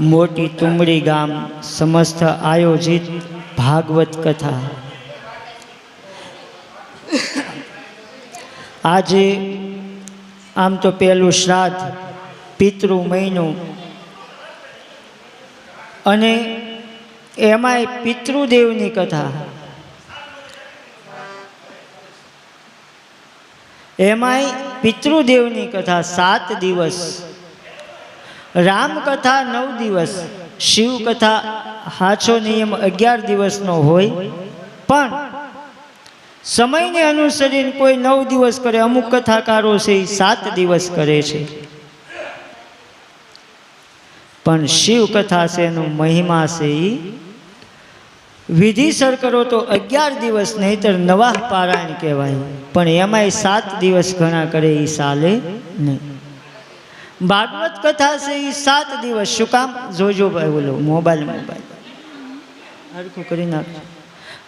મોટી તુમડી ગામ સમસ્ત આયોજિત ભાગવત કથા. આજે આમ તો પહેલું શ્રાદ્ધ પિતૃ મહિનો. અને એમાંય પિતૃદેવની કથા. એમાંય પિતૃદેવની કથા સાત દિવસ. રામકથા નવ દિવસ, શિવકથા હાચો નિયમ અગિયાર દિવસનો હોય. પણ સમયને અનુસરીને કોઈ નવ દિવસ કરે, અમુક કથાકારો છે એ સાત દિવસ કરે છે. પણ શિવ કથા છે એનું મહિમા છે એ વિધિસર કરો તો અગિયાર દિવસ, નહીતર નવા પારાયણ કહેવાય. પણ એમાંય સાત દિવસ ઘણા કરે એ ચાલે નહીં. ભાગવત કથા છે એ સાત દિવસ. શું કામ? જોજો ભાઈ બોલો મોબાઈલ મોબાઈલ હરખું કરી નાખજો.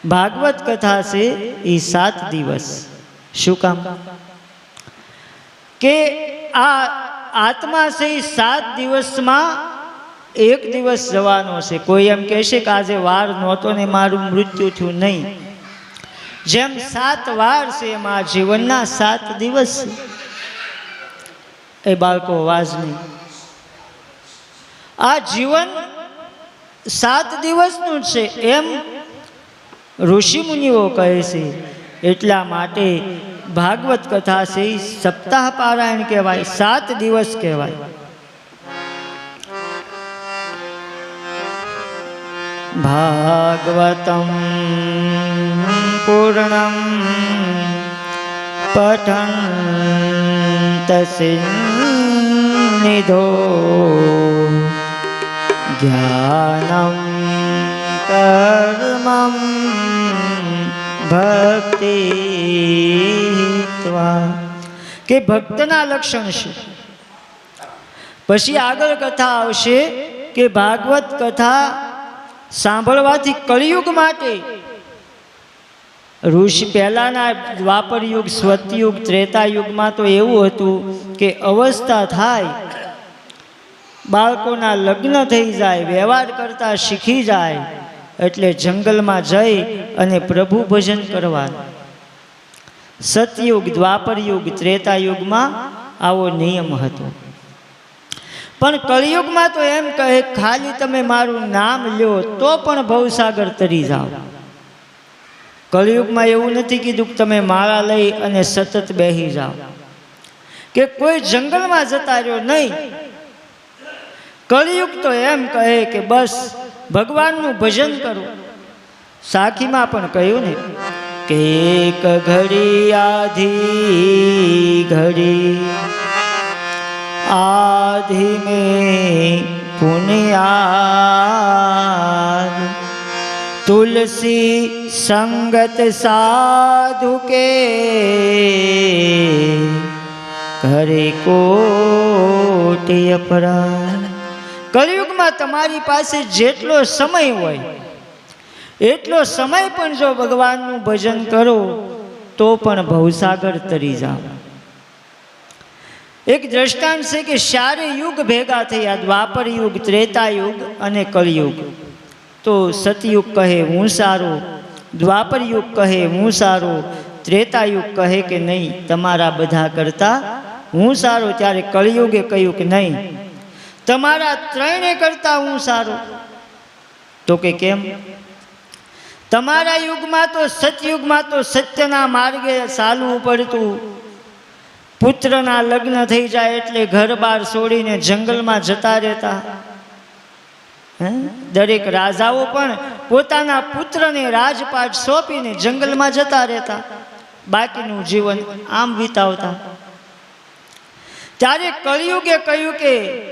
ભાગવત કથા છે એ સાત દિવસ. શું કામ? કે આ આત્મા છે એ સાત દિવસમાં એક દિવસ જવાનો છે. કોઈ એમ કહેશે કે આજે વાર નહોતો ને મારું મૃત્યુ થયું નહીં. જેમ સાત વાર છે એમાં જીવનના સાત દિવસ. છે એ બાળકો, વાજની. આ જીવન સાત દિવસનું છે એમ ઋષિમુનિઓ કહે છે. એટલા માટે ભાગવત કથા છે સપ્તાહ પારાયણ કહેવાય, સાત દિવસ કહેવાય. ભાગવતમ પૂર્ણમ પઠંત સિંધો જ્ઞાનમ કર્મ ભક્તિ કે ભક્તના લક્ષણ છે. પછી આગળ કથા આવશે કે ભાગવત કથા સાંભળવાથી કળિયુગ માટે ઋષિ પહેલાંના દ્વાપર યુગ સ્વતયુગ ત્રેતા યુગમાં તો એવું હતું કે અવસ્થા થાય, બાળકોના લગ્ન થઈ જાય, વ્યવહાર કરતા શીખી જાય, એટલે જંગલમાં જઈ અને પ્રભુ ભજન કરવાનું. સતયુગ દ્વાપર યુગ ત્રેતા યુગમાં આવો નિયમ હતો. પણ કળિયુગમાં તો એમ કહે, ખાલી તમે મારું નામ લ્યો, તો પણ ભવસાગર તરી જાઓ. કળિયુગમાં એવું નથી કીધું કે તમે માળા લઈ અને સતત બેસી જાઓ. કે કોઈ જંગલમાં જતા રહ્યો નહીં. કળિયુગ તો એમ કહે કે બસ ભગવાનનું ભજન કરો. સાખીમાં પણ કહ્યું ને કે એક ઘડી આધી ઘડી આધી મેં પુણ્યા તુલસી સંગત સાધુ કે ઘરે કોટી અપરાધ કળિયુગમાં તમારી પાસે જેટલો સમય હોય, એટલો સમય પણ જો ભગવાનનું ભજન કરો, તો પણ ભવસાગર તરી જાઓ. એક દ્રષ્ટાંત છે કે શારે યુગ ભેગા થયા, દ્વાપર યુગ, ત્રેતા યુગ અને કળિયુગ તો સતયુગ કહે હું સારો દ્વાપર યુગ કહે હું સારો ત્રેતા યુગ કહે કે નહીં, તમારા બધા કરતા હું સારો ત્યારે કળિયુગે કહ્યું કે નહીં, તમારા ત્રણે કરતા હું સારો તો કે કેમ? તમારા યુગમાં તો સતયુગમાં તો સત્યના માર્ગે ચાલવું પડતું. પુત્રના લગ્ન થઈ જાય એટલે ઘર બાર છોડીને જંગલમાં જતા રહેતા? દરેક રાજાઓ પણ પોતાના પુત્રને રાજપાટ સોંપીને જંગલમાં જતા રહેતા. બાકીનું જીવન આમ વિતાવતા. ત્યારે કળિયુગે કહ્યું કે,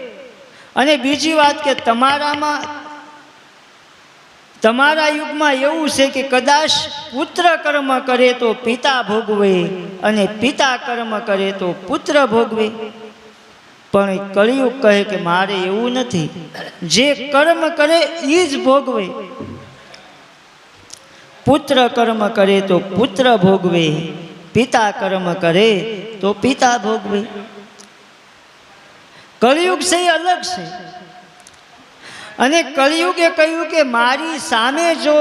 અને બીજી વાત કે તમારામાં, તમારા યુગમાં એવું છે કે કદાચ પુત્ર કર્મ કરે તો પિતા ભોગવે અને પિતા કર્મ કરે તો પુત્ર ભોગવે. પણ કળિયુગ કહે કે મારે એવું નથી. જે કર્મ કરે એ જ ભોગવે. પુત્ર કર્મ કરે તો પુત્ર ભોગવે. પિતા કર્મ કરે તો પિતા ભોગવે. કળિયુગ છે એ અલગ છે. અને કળિયુગે કહ્યું કે મારી સામે જો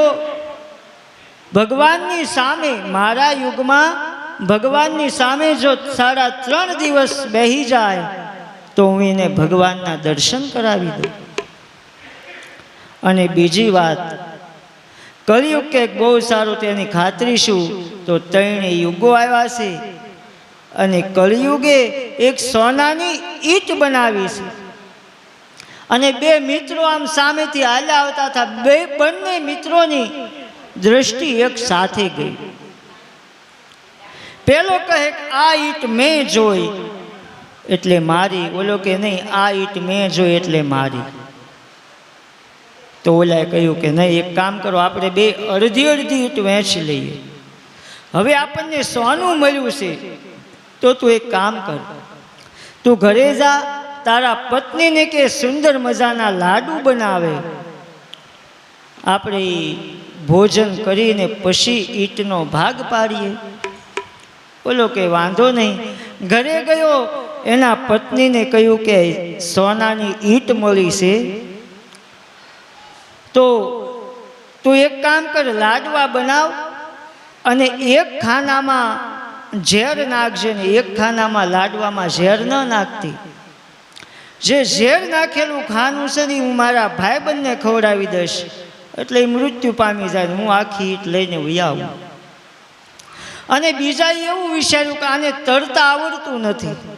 ભગવાનની સામે, મારા યુગમાં ભગવાનની સામે જો સાડા ત્રણ દિવસ બેહી જાય તો હું એને ભગવાનના દર્શન કરાવી દઉં. અને બીજી વાત, કળિયુગ કે બહુ સારું તેની ખાતરી શું? તો ત્રણે યુગો આવ્યા છે અને કળિયુગે એક સોનાની ઈટ બનાવી છે. અને બે મિત્રો આમ સામેથી હાલ્યા આવતા હતા. બે બંને મિત્રોની દ્રષ્ટિ એક સાથે ગઈ. પેલો કહે આ ઈટ મેં જોઈ એટલે મારી, ઓલો કે નહીં, આ ઈટ મેં જોઈ એટલે મારી. તો ઓલાએ કહ્યું કે નહીં, એક કામ કરો, આપણે બે અડધી અડધી ઈંટ વહેંચી લઈએ. હવે આપણને સોનું મળ્યું છે, તો તું એક કામ કર. તું ઘરે જા, તારા પત્નીને કે સુંદર મજાના લાડુ બનાવે. આપણે ભોજન કરીને પછી ઈંટનો ભાગ પાડીએ. બોલો કે, વાંધો નહીં. ઘરે ગયો એના પત્નીને કહ્યું કે, સોનાની ઈંટ મળી છે. તો તું એક કામ કર, લાડવા બનાવ અને એક ખાનામાં ઝેર નાખજે ને એક ખાનામાં લાડવામાં ઝેર ન નાખતી. જે ઝેર નાખેલું ખાનું છે ને હું મારા ભાઈબંધને ખવડાવી દઈશ. એટલે મૃત્યુ પામી જાય હું આખી ઈટ લઈને આવું. અને બીજા એવું વિચાર્યું કે આને તરતા આવડતું નથી.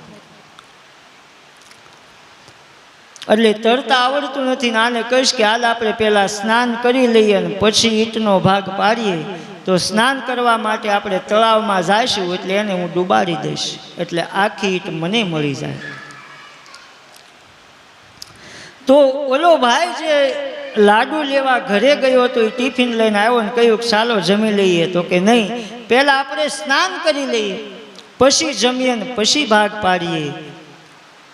એટલે તરતા આવડતું નથી ને આને કહીશ કે હાલ આપણે પહેલાં સ્નાન કરી લઈએ અને પછી ઈંટનો ભાગ પાડીએ. તો સ્નાન કરવા માટે આપણે તળાવમાં જઈશું એટલે એને હું ડૂબાડી દઈશ. એટલે આખી ઈંટ મને મળી જાય. તો ઓલો ભાઈ જે લાડુ લેવા ઘરે ગયો હતો એ ટિફિન લઈને આવ્યો ને કહ્યું કે ચાલો જમી લઈએ. તો કે નહીં, પહેલાં આપણે સ્નાન કરી લઈએ, પછી જમીએ ને પછી ભાગ પાડીએ.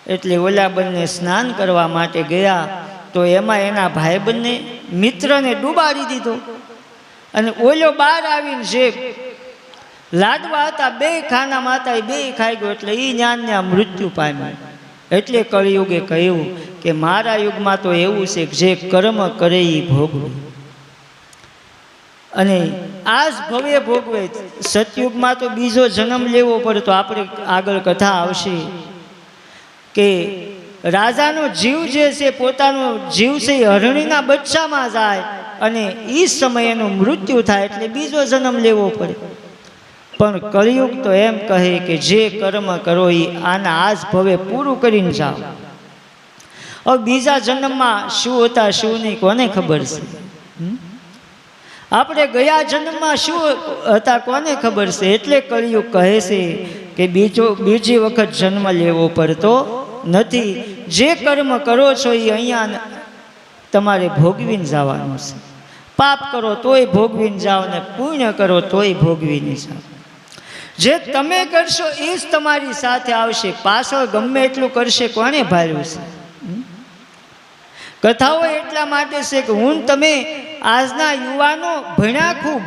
એટલે ઓલા બંને સ્નાન કરવા માટે ગયા, તો એમાં એના ભાઈ બંને મિત્રને ડૂબાડી દીધો. અને ઓલો બહાર આવીને જે લાડવા હતા, બે ખાનામાં હતા એ બે ખાઈ ગયો, એટલે એ જ્ઞાનને મૃત્યુ પામ્યું. એટલે કળિયુગે કહ્યું કે મારા યુગમાં તો એવું છે જે કર્મ કરે એ ભોગવે. અને આ જ ભવે ભોગવે. સતયુગમાં તો બીજો જન્મ લેવો પડે તો આપણે આગળ કથા આવશે. કે રાજાનો જીવ જે છે પોતાનો જીવ છે એ હરણીના બચ્ચામાં જાય અને એ સમયે એનું મૃત્યુ થાય એટલે બીજો જન્મ લેવો પડે. પણ કળિયુગ તો એમ કહે કે જે કર્મ કરો એ આના આજ ભવે પૂરું કરીને જાઓ. હવે બીજા જન્મમાં શું હતા, શું નહીં કોને ખબર છે? આપણે ગયા જન્મમાં શું હતા કોને ખબર છે? એટલે કળિયુગ કહે છે કે બીજો બીજી વખત જન્મ લેવો પડતો નથી. જે કર્મ કરો છો એ અહીંયા તમારે ભોગવીને જવાનું છે. પાપ કરો તોય ભોગવીને જાઓ ને પુણ્ય કરો તોય ભોગવીને જાઓ. જે તમે કરશો એ જ તમારી સાથે આવશે. પાછળ ગમે એટલું કરશે કોને ભાર્યું છે? કથાઓ એટલા માટે છે કે હું તમે આજના યુવાનો ભણ્યા ખૂબ,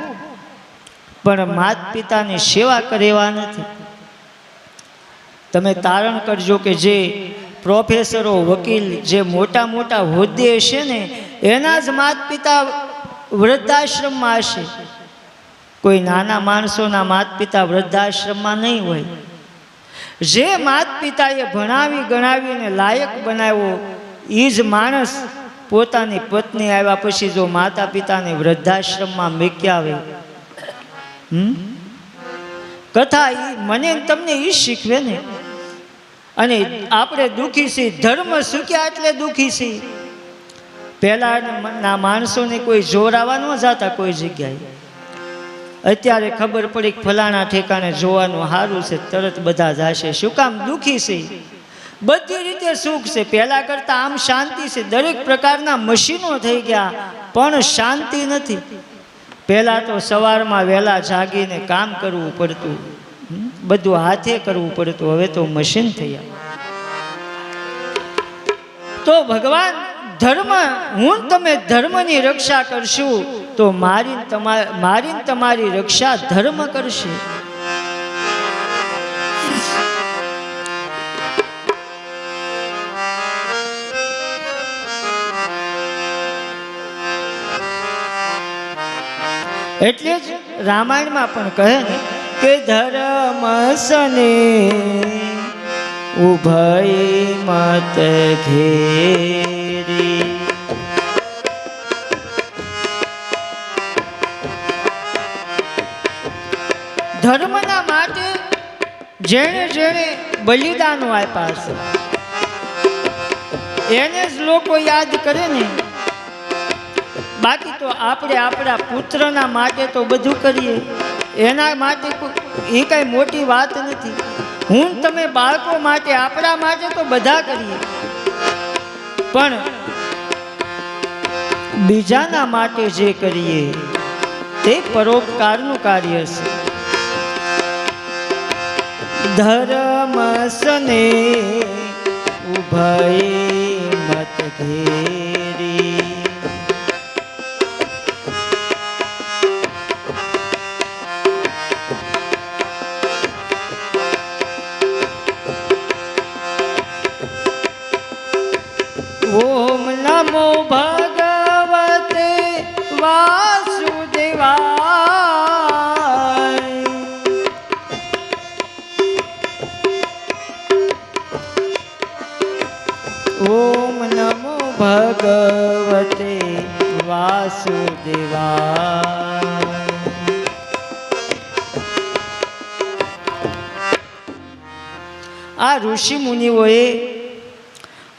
પણ માત પિતાની સેવા કરેવા નથી. તમે તારણ કરજો કે જે પ્રોફેસરો, વકીલ, જે મોટા મોટા હોદ્દે હશે ને, એના જ માત પિતા વૃદ્ધાશ્રમમાં હશે. કોઈ નાના માણસોના માત પિતા વૃદ્ધાશ્રમમાં નહીં હોય. જે માત પિતાએ ભણાવી ગણાવીને લાયક બનાવ્યો એ જ માણસ પોતાની પત્ની આવ્યા પછી જો માતા પિતાને વૃદ્ધાશ્રમમાં મૂક્યા આવે કથા એ મને તમને એ શીખવે ને. અને આપણે દુઃખી છીએ. ધર્મ સુખ્યા એટલે દુઃખી છીએ. પહેલાંના માણસોને કોઈ જોરાવા ન જતા કોઈ જગ્યાએ. અત્યારે ખબર પડી કે ફલાણા ઠેકાણે જોવાનું સારું છે, તરત બધા જશે. શું કામ દુઃખી છે બધી રીતે સુખ છે. પહેલાં કરતાં આમ શાંતિ છે. દરેક પ્રકારના મશીનો થઈ ગયા, પણ શાંતિ નથી. પહેલાં તો સવારમાં વહેલા જાગીને કામ કરવું પડતું? બધું હાથે કરવું પડતું. હવે તો મશીન થયા તો ભગવાન, ધર્મ, હું તમે ધર્મની રક્ષા કરશું, તો મારી તમારી મારી તમારી રક્ષા ધર્મ કરશે. એટલે જ રામાયણમાં પણ કહે ને કે ધરમ સને ઉભય મત ઘેરી. ધર્મના માટે જેણે જેણે બલિદાનો આપ્યા છે. એને જ લોકો યાદ કરે ને. બાકી તો આપણે આપણા પુત્રના માટે તો બધું કરીએ. એના માટે એ કાંઈ મોટી વાત નથી. હું તમે બાળકો માટે, આપણા માટે તો બધા કરીએ. પણ બીજાના માટે જે કરીએ, તે પરોપકારનું કાર્ય છે. ધર્મ સને ઉભય મત ઘેરી. નમો ભગવતે વાસુદેવાય ઓમ નમો ભગવતે વાસુદેવાય આ ઋષિ મુનિઓએ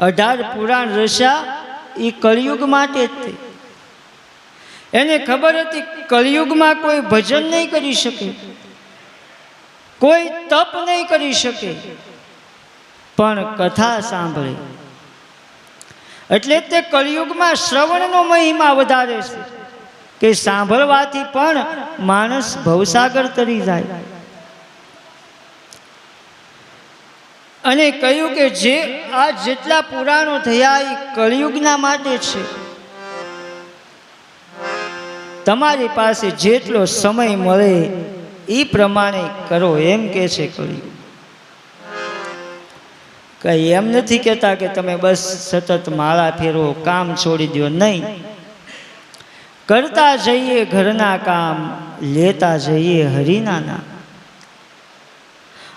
અઢાર પુરાણ રસા એ કળિયુગ માટે જ તે એને ખબર હતી કળિયુગમાં કોઈ ભજન નહીં કરી શકે. કોઈ તપ નહીં કરી શકે. પણ કથા સાંભળે. એટલે તે કળિયુગમાં શ્રવણનો મહિમા વધારે છે કે સાંભળવાથી પણ માણસ ભવસાગર તરી જાય. અને કહ્યું કે જે આ જેટલા પુરાણો થયા એ કળિયુગના માટે છે. તમારી પાસે જેટલો સમય મળે એ પ્રમાણે કરો એમ કે છે કળિયુગ. કઈ એમ નથી કહેતા કે તમે બસ સતત માળા ફેરવો, કામ છોડી દો નહીં. કરતા જઈએ ઘરના કામ, લેતા જઈએ હરિનાના.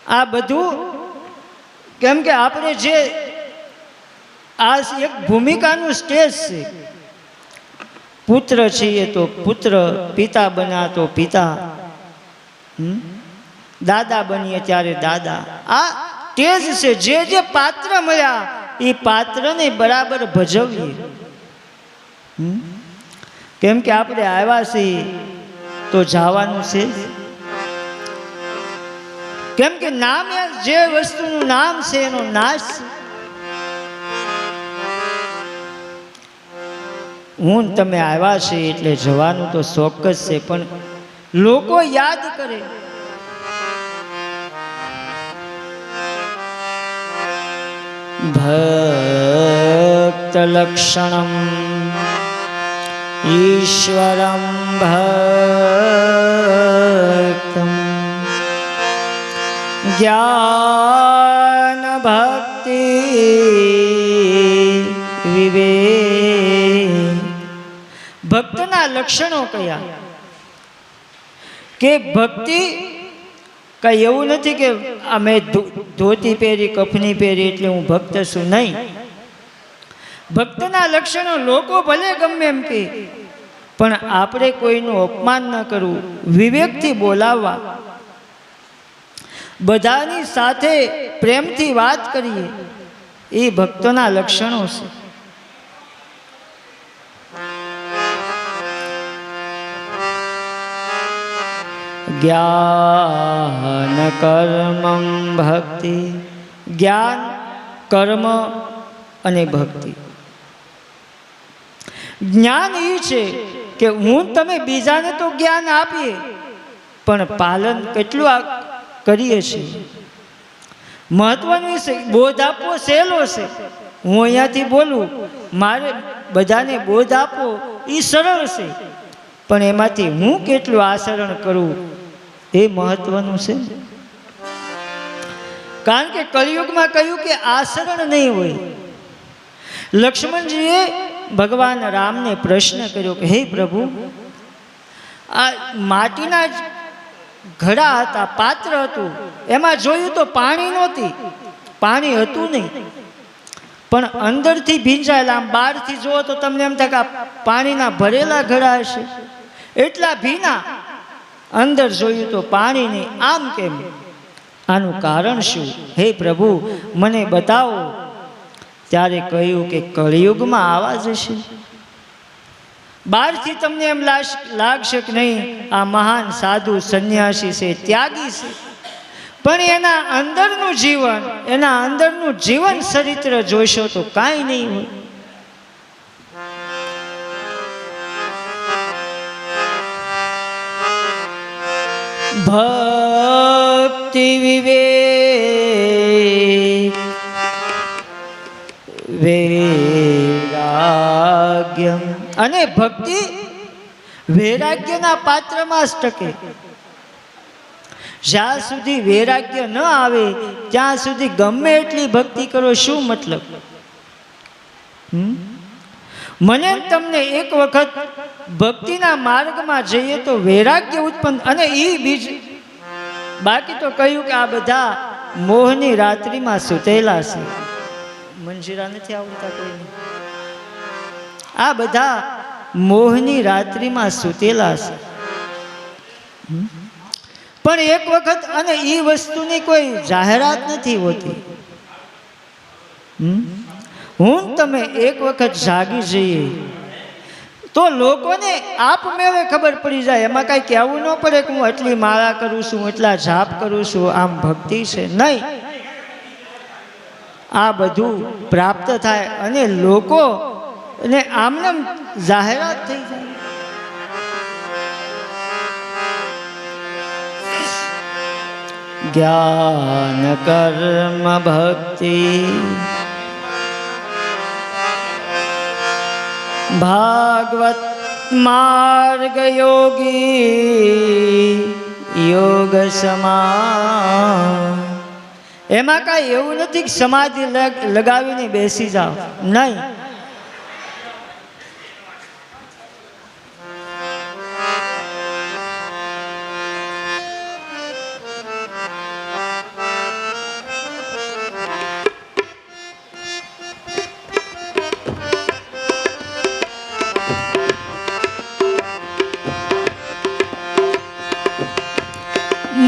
આ બધું કેમ કે આપણે જે આ એક ભૂમિકાનું સ્ટેજ છે, પુત્ર છીએ તો પુત્ર, પિતા બન્યા તો પિતા? દાદા બનીએ ત્યારે દાદા આ સ્ટેજ છે, જે જે પાત્ર મળ્યા, એ પાત્રને બરાબર ભજવીએ? કેમ કે આપણે આવ્યા છીએ તો જવાનું છે. કેમ કે નામ જે વસ્તુનું નામ છે એનો નાશ. હું તમે આવ્યા છે એટલે જવાનું તો ચોક્કસ છે, પણ લોકો યાદ કરે ભક્ત લક્ષણમ, ઈશ્વરમ ભક્તમ જ્ઞાન ભક્તિ વિવે ભક્તના લક્ષણો કયા? કે ભક્તિ કઈ એવું નથી કે અમે ધોતી પહેરી, કફની પહેરી એટલે હું ભક્ત છું નહીં. ભક્તના લક્ષણો લોકો ભલે ગમે એમ કે, પણ આપણે કોઈનું અપમાન ન કરવું, વિવેકથી બોલાવવા બધાની સાથે પ્રેમથી વાત કરીએ. એ ભક્તોના લક્ષણો છે. જ્ઞાન કર્મ ભક્તિ. જ્ઞાન, કર્મ અને ભક્તિ. જ્ઞાન એ છે કે હું તમે બીજાને તો જ્ઞાન આપીએ, પણ પાલન કેટલું કરીએ છીએ. મહત્વનું છે, બોધ આપવો સહેલો છે. હું અહીંયાથી બોલું, મારે બધાને બોધ આપવો એ સરળ છે. પણ એમાંથી હું કેટલું આચરણ કરું, એ મહત્વનું છે. કારણ કે કલયુગમાં કહ્યું કે આચરણ નહીં હોય. લક્ષ્મણજીએ ભગવાન રામને પ્રશ્ન કર્યો કે, હે પ્રભુ, આ માટીના ઘડા હતા, પાત્ર હતું. એમાં જોયું તો પાણી નહોતી. પાણી હતું નહીં. પણ અંદરથી ભીંજાયેલા, આમ બહારથી જુઓ તો તમને એમ થાય કે પાણીના ભરેલા ઘડા હશે. એટલા ભીના. અંદર જોયું તો પાણી નહીં. આમ કેમ? આનું કારણ શું? હે પ્રભુ, મને બતાવો. ત્યારે કહ્યું કે કળિયુગમાં આવા જશે બહારથી તમને એમ લાગશે કે નહીં, આ મહાન સાધુ સંન્યાસી છે, ત્યાગી છે. પણ એના અંદરનું જીવન, એના અંદરનું જીવન ચરિત્ર જોઈશો તો કાંઈ નહીં હોય. ભક્તિ વિવેક વૈરાગ્યમ અને ભક્તિ વૈરાગ્યના પાત્રમાં જ ટકે. જ્યાં સુધી વૈરાગ્ય ન આવે, ત્યાં સુધી ગમે એટલી ભક્તિ કરો, શું મતલબ? મને તમને એક વખત ભક્તિના માર્ગમાં જઈએ તો વૈરાગ્ય ઉત્પન્ન, અને એ બીજ બાકી તો કહ્યું કે આ બધા મોહની રાત્રિમાં સુતેલા છે. મંજીરા નથી આવડતા કોઈને? આ બધા મોહની રાત્રિમાં સુતેલા છે. પણ એક વખત અને એ વસ્તુની કોઈ જાહેરાત નથી હોતી? હું તમે એક વખત જાગી જઈએ. તો લોકોને આપમેળે ખબર પડી જાય. એમાં કાંઈ કહેવું ન પડે કે હું એટલી માળા કરું છું એટલા જાપ કરું છું, આમ ભક્તિ છે. નહીં. આ બધું પ્રાપ્ત થાય અને લોકો ને આમને આમ જાહેરાત થઈ જાય. જ્ઞાન કર્મ ભક્તિ. ભાગવત માર્ગ યોગી, યોગ સમા એમાં કાંઈ એવું નથી કે સમાધિ લગ- લગાવીને બેસી જાઓ. નહીં.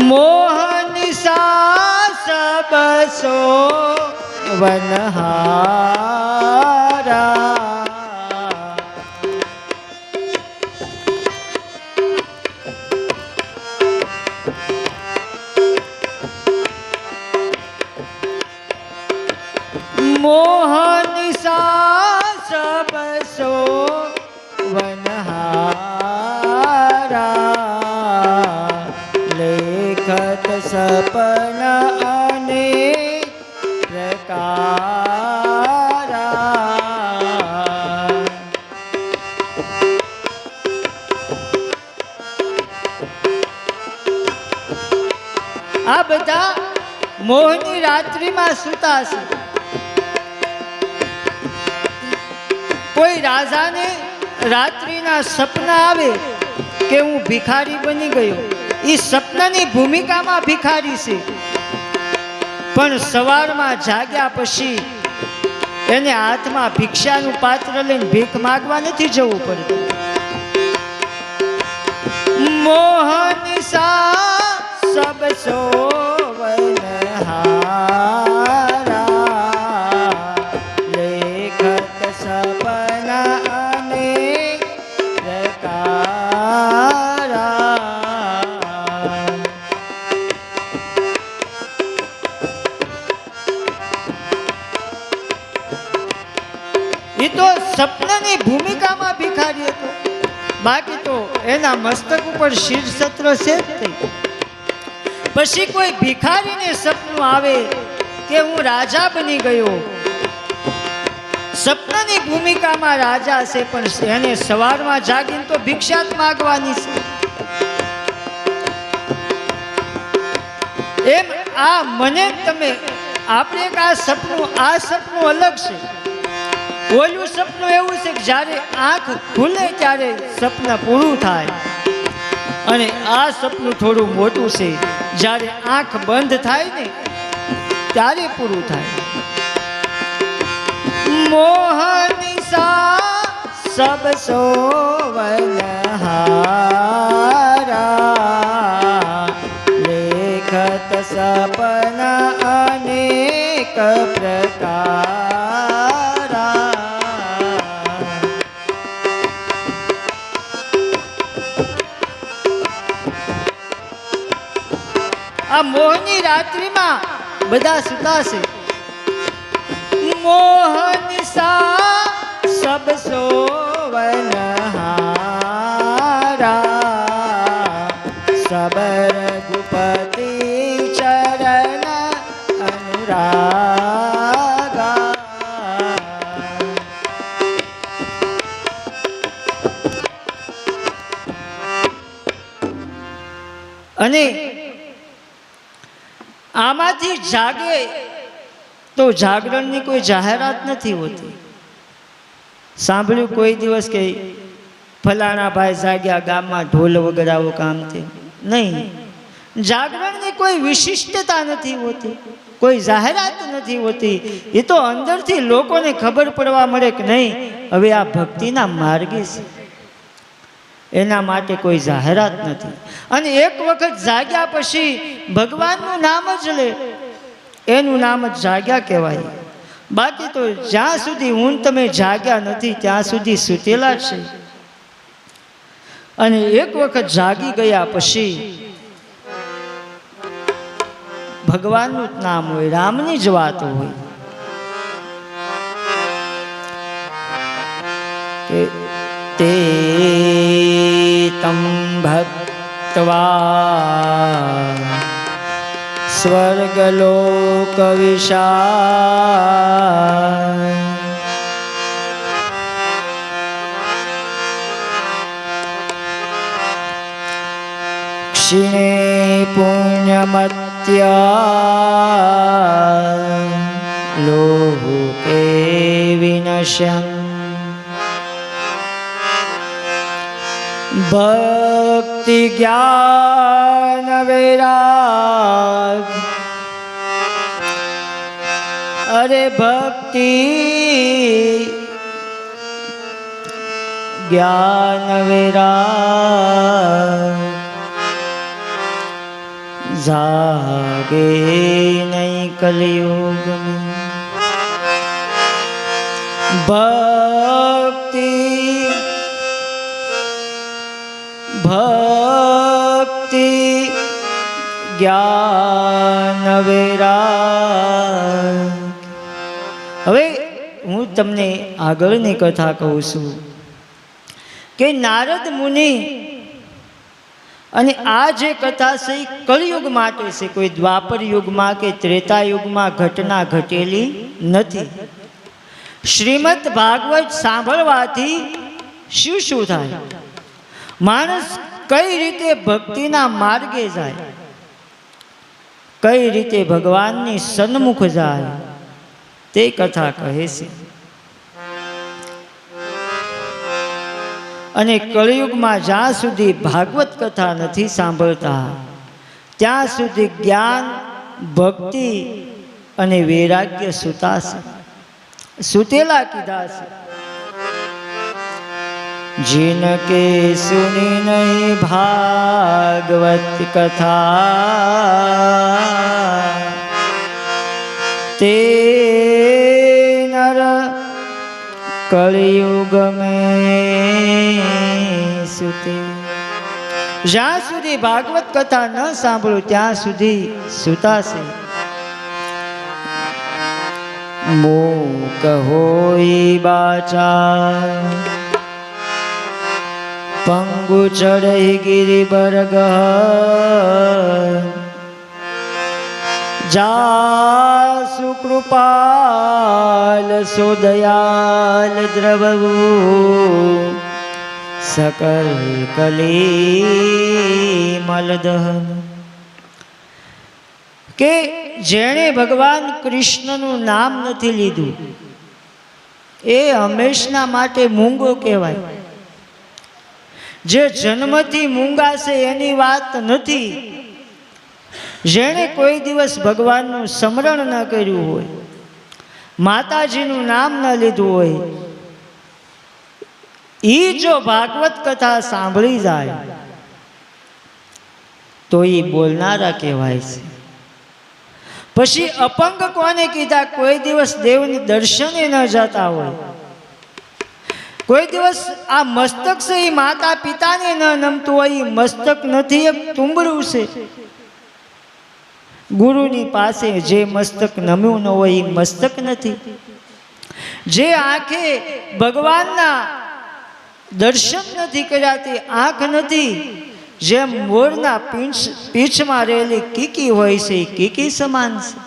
મોહન સા સબસો વનહારા. મોહની રાત્રિમાં સૂતા છે કોઈ રાજાને રાત્રિના સપના આવે કે હું ભિખારી બની ગયો. એ સપનાની ભૂમિકામાં ભિખારી છે. પણ સવારમાં જાગ્યા પછી એને હાથમાં ભિક્ષાનું પાત્ર લઈને ભીખ માગવા નથી જવું પડતું. મોહન સા સબ સોવન એના મસ્તક ઉપર શીર્ષત્ર છે પછી કોઈ ભિખારીને સપનું આવે કે હું રાજા બની ગયો. સપનાની ભૂમિકામાં રાજા છે પણ એને સવારમાં જાગીને તો ભિક્ષા જ માગવાની છે. એમ આ મને તમે, આપણે આ સપનું આ સપનું અલગ છે. ઓલું સપનું એવું છે કે જ્યારે આંખ ખુલે ત્યારે સપના પૂરું થાય. અને આ સપનું થોડું મોટું છે. જ્યારે આંખ બંધ થાય ને, ત્યારે પૂરું થાય. મોહનિશા સબ સોવનહારા, લેખત સપના અનેક પ્રકારા. મોહની રાત્રિમાં બધા સુતાશે મોહન સા સબ સબ રઘુપતિ ચરણ અનુરાગા. અને આમાંથી જાગે તો જાગરણની કોઈ જાહેરાત નથી હોતી. સાંભળ્યું કોઈ દિવસ કે ફલાણા ભાઈ જાગ્યા ગામમાં ઢોલ વગડાવો કામ થયું નહીં. જાગરણની કોઈ વિશિષ્ટતા નથી હોતી. કોઈ જાહેરાત નથી હોતી. એ તો અંદરથી લોકોને ખબર પડવા મળે કે નહીં, હવે આ ભક્તિના માર્ગે છે. એના માટે કોઈ જાહેરાત નથી. અને એક વખત જાગ્યા પછી ભગવાનનું નામ જ લે. એનું નામ જ જાગ્યા કહેવાય. બાકી તો જ્યાં સુધી ઊંઘ તમે જાગ્યા નથી, ત્યાં સુધી સૂતેલા છે. અને એક વખત જાગી ગયા પછી ભગવાનનું જ નામ હોય, રામની જ વાત હોય. તે तं भक्त्वा स्वर्गलोकविशा क्षिणे पुण्यमत्या लोके विनश्यन् ભક્તિ જ્ઞાન વૈરાગ. અરે ભક્તિ જ્ઞાન વૈરાગ. જાગે નહીં કલયુગમાં. ભક્તિ જ્ઞાન વૈરાગ હવે હું તમને આગળની કથા કહું છું કે નારદ મુનિ અને આ જે કથા છે એ માટે છે, કોઈ દ્વાપર યુગમાં કે ત્રેતા યુગમાં ઘટના ઘટેલી નથી. શ્રીમદ ભાગવત સાંભળવાથી શું શું થાય? માણસ કઈ રીતે ભક્તિના માર્ગે જાય? કઈ રીતે ભગવાનની સન્મુખ જાય તે કથા કહે છે. અને કળિયુગમાં જ્યાં સુધી ભાગવત કથા નથી સાંભળતા, ત્યાં સુધી જ્ઞાન, ભક્તિ અને વૈરાગ્ય સુતાશે સુતેલા કીધા છે. जिनके सुनी नहीं भागवत कथा ते नर कलयुग में सुते જ્યાં સુધી ભાગવત કથા ન સાંભળો ત્યાં સુધી સુતાશે મૂક હોય બાચા પંગુ ચડઈ ગિરી બરગ જા સુકૃપાલ સુદયાલ દ્રવવું સકલ કલી મલદહન કે જેણે ભગવાન કૃષ્ણનું નામ નથી લીધું, એ હંમેશના માટે મૂંગો કહેવાય. જે જન્મથી મૂંગા છે એની વાત નથી. જેણે કોઈ દિવસ ભગવાનનું સ્મરણ ન કર્યું હોય, માતાજીનું નામ ન લીધું હોય એ જો ભાગવત કથા સાંભળી જાય, તો એ બોલનારા કહેવાય છે. પછી અપંગ કોને કીધા? કોઈ દિવસ દેવની દર્શને ન જતા હોય. કોઈ દિવસ આ મસ્તક છે એ માતા પિતાને ન નમતું હોય, એ મસ્તક નથી, એક તુંબરું છે. ગુરુની પાસે જે મસ્તક નમ્યું ન હોય, એ મસ્તક નથી. જે આંખે ભગવાનના દર્શન નથી કર્યા, તે આંખ નથી. જેમ મોરના પીંછ, પીંછમાં રહેલી કીકી હોય છે, એ કીકી સમાન છે.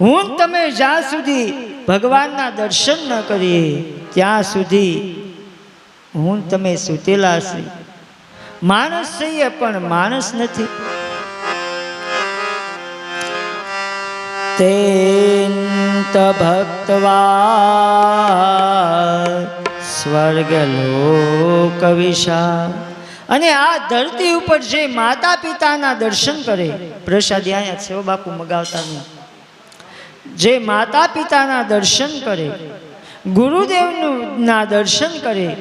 હું તમે જ્યાં સુધી ભગવાનના દર્શન ન કરીએ, ત્યાં સુધી હું તમે સૂતેલા છે. માણસ છીએ પણ માણસ નથી. તેંત ભક્તવા સ્વર્ગલોક વિશા અને આ ધરતી ઉપર જે માતા પિતાના દર્શન કરે, પ્રસાદ અહીંયા છે બાપુ, મગાવતા નહીં. જે માતા પિતાના દર્શન કરે, ગુરુદેવનું ના દર્શન કરે,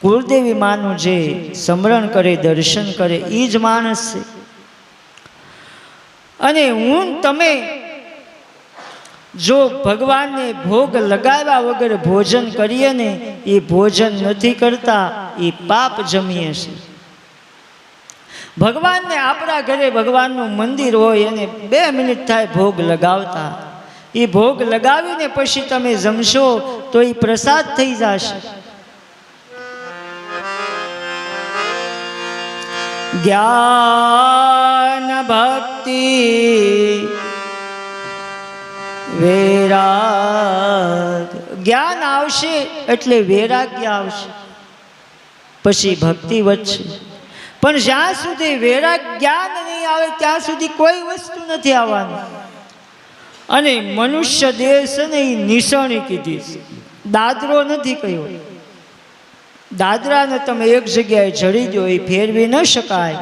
કુળદેવી માનું જે સ્મરણ કરે, દર્શન કરે એ જ માણસ છે. અને હું તમે જો ભગવાનને ભોગ લગાવ્યા વગર ભોજન કરીએ ને, એ ભોજન નથી કરતા, એ પાપ જમીએ છે ભગવાનને આપણા ઘરે ભગવાનનું મંદિર હોય, એને બે મિનિટ થાય ભોગ લગાવતા. એ ભોગ લગાવીને પછી તમે જમશો તો એ પ્રસાદ થઈ જશે. જ્ઞાન ભક્તિ વેરાગ. જ્ઞાન આવશે એટલે વૈરાગ્ય આવશે. પછી ભક્તિ વધશે. પણ જ્યાં સુધી વૈરાગ જ્ઞાન નહીં આવે, ત્યાં સુધી કોઈ વસ્તુ નથી આવવાની. અને મનુષ્ય દેહ છે એ નિશાની કીધી છે. દાદરો નથી કહ્યો દાદરાને તમે એક જગ્યાએ જડી દો, એ ફેરવી ન શકાય.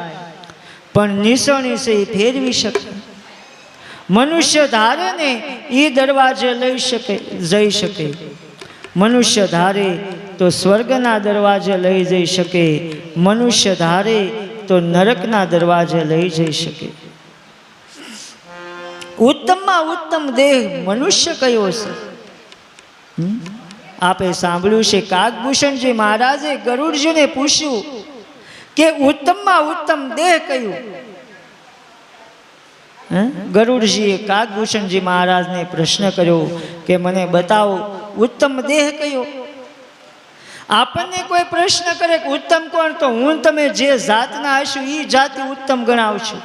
પણ નિશાણી છે, એ ફેરવી શકાય મનુષ્ય ધારે ને, એ દરવાજે લઈ શકે, જઈ શકે. મનુષ્ય ધારે તો સ્વર્ગના દરવાજે લઈ જઈ શકે, મનુષ્ય ધારે તો નરકના દરવાજે લઈ જઈ શકે ઉત્તમમાં ઉત્તમ દેહ મનુષ્ય કયો છે? આપે સાંભળ્યું છે કાગભૂષણજી મહારાજે ગરુડજીને પૂછ્યું કે ઉત્તમમાં ઉત્તમ દેહ કયું? ગરુડજીએ કાગભૂષણજી મહારાજને પ્રશ્ન કર્યો કે મને બતાવો, ઉત્તમ દેહ કયો આપણને કોઈ પ્રશ્ન કરે કે ઉત્તમ કોણ, તો હું તમે જે જાતના હશો એ જાતિ ઉત્તમ ગણાવશું?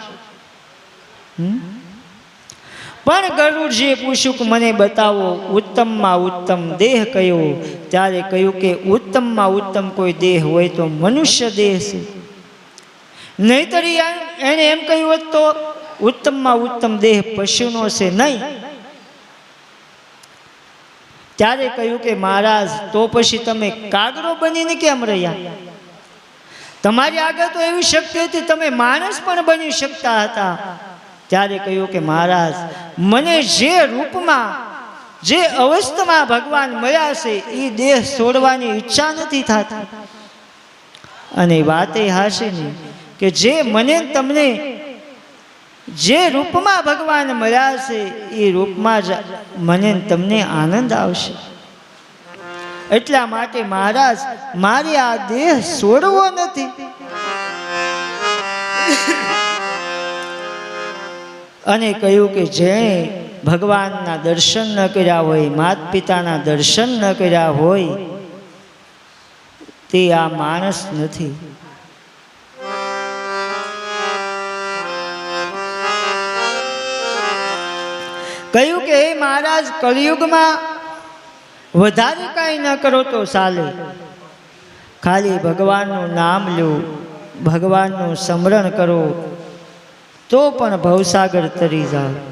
પણ ગરુડજીએ પૂછ્યું કે મને બતાવો, ઉત્તમમાં ઉત્તમ દેહ કયો? ત્યારે કહ્યું કે, ઉત્તમમાં ઉત્તમ કોઈ દેહ હોય તો મનુષ્ય દેહ છે. નહીતર એને એમ કહ્યું હોત તો, ઉત્તમમાં ઉત્તમ દેહ પશુનો છે નહીં. ત્યારે કહ્યું કે, મહારાજ, તો પછી તમે કાગરો બનીને કેમ રહ્યા? તમારી આગળ તો એવી શક્તિ હતી, તમે માણસ પણ બની શકતા હતા. ત્યારે કહ્યું કે, મહારાજ, મને જે રૂપમાં, જે અવસ્થામાં ભગવાન મળ્યા છે એ દેહ છોડવાની ઈચ્છા નથી થતી. અને વાત એ હાશે ને કે, જે મને તમને જે રૂપમાં ભગવાન મળ્યા છે, એ રૂપમાં જ મને તમને આનંદ આવશે. એટલા માટે મહારાજ, મારે આ દેહ છોડવો નથી. અને કહ્યું કે જેણે ભગવાનના દર્શન ન કર્યા હોય માત પિતાના દર્શન ન કર્યા હોય, તે આ માણસ નથી. કહ્યું કે, હે મહારાજ, કળિયુગમાં વધારે કાંઈ ન કરો તો ચાલે. ખાલી ભગવાનનું નામ લો, ભગવાનનું સ્મરણ કરો, તો પણ ભવસાગર તરી જાઓ.